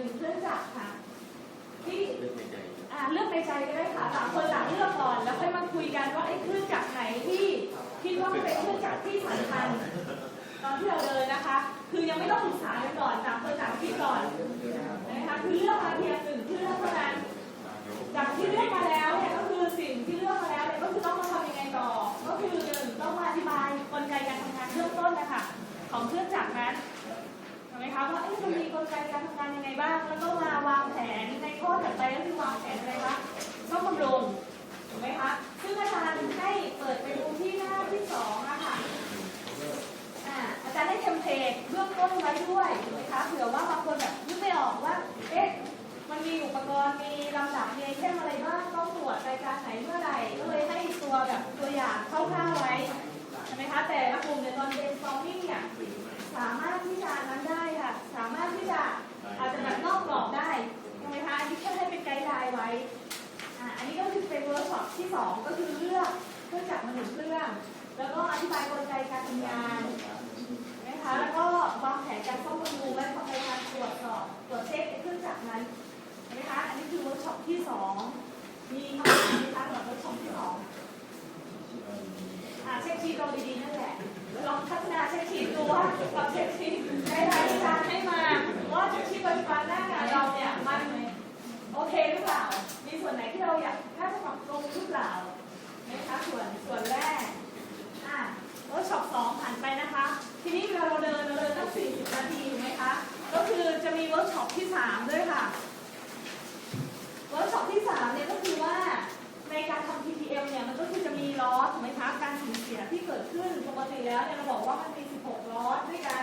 นึ่งเครื่องจักรค่ะ ที่เรื่องในใจอ่าเลือกในใจก็ได้ค่ะต่างคนต่างเลือกก่อน แล้วค่อยมาคุยกันว่าไอ้เครื่องจักรไหนที่คิดว่าเป็นเครื่องจักรที่สำคัญตอนที่เราเดินนะคะ คือยังไม่ต้องปรึกษากันก่อนต่างคนต่างคิดก่อน คะว่าเอ๊ะมันมีกลไกการทำงานยังไงบ้าง แล้วก็มาวางแผนในข้อถัดไปก็คือวางแผนอะไรคะซ่อมบำรุงถูกไหมคะซึ่งอาจารย์ให้เปิดไปดูที่หน้าที่สองอะค่ะอาจารย์ให้เทมเพลตเบื้องต้นไว้ด้วยถูกไหมคะเผื่อว่าบางคนแบบนึกไม่ออกว่าเอ๊ะมันมีอุปกรณ์มีลำดับมีไอเทมอะไรบ้างต้องตรวจรายการไหนเมื่อไหร่ก็เลยให้ตัวแบบตัวอย่างคร่าวๆไว้ใช่ไหมคะแต่ละกลุ่มเนี่ยตอนเรียนซอมมิ่งเนี่ยสามารถที่จะนั้นได้ ที่สองก็คือเลือกเครื่องจักรมาหนึ่งเครื่อง แล้วก็อธิบายกลไกการทำงานนะคะแล้วก็วางแผนการซ่อมบำรุงและทำในการตรวจสอบตรวจเช็คเครื่องจักรนั้นนะคะอันนี้คือเวิร์กช็อปที่สองมีคำถามไหมคะสำหรับเวิร์กช็อปที่สองอ่าเช็คชีตเราดีๆนั่นแหละลองพัฒนาเช็คชีตดูว่ากับเช็คชีตในรายการให้มาเช็คชีตปัจจุบันหน้างานเราเนี่ยมันโอเคหรือเปล่า มีส่ วนไหนที่เราอยากน่าจะปรับปรุงหรือเปล่านะคะส่วนส่วนแรกอะเวิร์กช็อปสองผ่านไปนะคะ ทีนี้เวลาเราเดินเราเดินตั้ง 40 นาทีถูกไหมคะ ก็คือจะมีเวิร์กช็อปที่ 3 ด้วยค่ะ เวิร์กช็อปที่ 3 เนี่ยก็คือว่าในการทำ TPM เนี่ยมันก็คือจะมีล้อถูกไหมคะ การสูญเสียที่เกิดขึ้นปกติแล้วเนี่ยเราบอกว่ามันมี 16ล้อด้วยกัน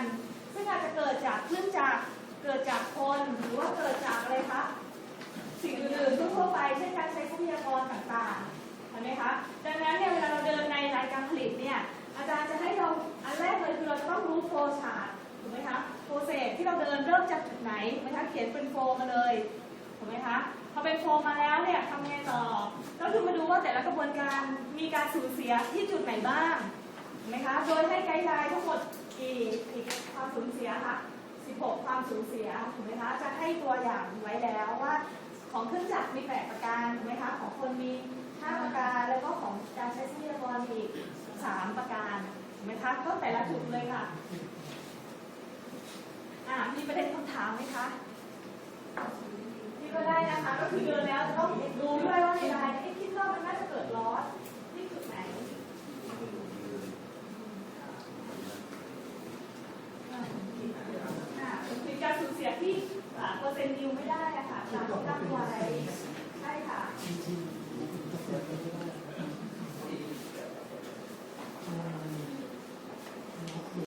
ซึ่งอาจจะเกิดจากเครื่องจักรเกิดจากคนหรือว่าเกิดจากอะไรคะ สิ่งอื่นๆทั่วๆไปเช่นการใช้ทรัพยากรต่างๆ เห็นไหมคะดังนั้นเนี่ยเวลาเราเดินในรายการผลิตเนี่ยอาจารย์จะให้เราอันแรกเลยคือเราจะต้องรู้โฟลชาร์ตถูกไหมคะโปรเซสที่เราเดินเริ่มจากจุดไหนถูกไหมคะเขียนเป็นโฟมาเลยถูกไหมคะพอเป็นโฟมาแล้วเนี่ยทำไงต่อ ก็คือมาดูว่าแต่ละกระบวนการมีการสูญเสียที่จุดไหนบ้างถูกไหมคะโดยให้ไกด์ไลน์ทั้งหมดกี่กี่ความสูญเสียค่ะ16 ความสูญเสียถูกไหมคะจะให้ตัวอย่างไว้แล้วว่า ของเครื่องจักรมีแปดประการถูกไหมคะของคนมีห้าประการแล้วก็ของการใช้ทรัพยากรอีกสามประการถูกไหมคะก็แต่ละจุดเลยค่ะอ่ามีประเด็นคำถามไหมคะนี่ก็ได้นะคะก็คือเดินแล้วต้องดูด้วยว่าในรายนี้คิดว่ามันน่าจะเกิดลอสที่จุดไหน อ่าคือการสูญเสียที่อ่าเปอร์เซ็น ต์ดิวไม่ได้อะค่ะตาไว้ใช่ค่ะ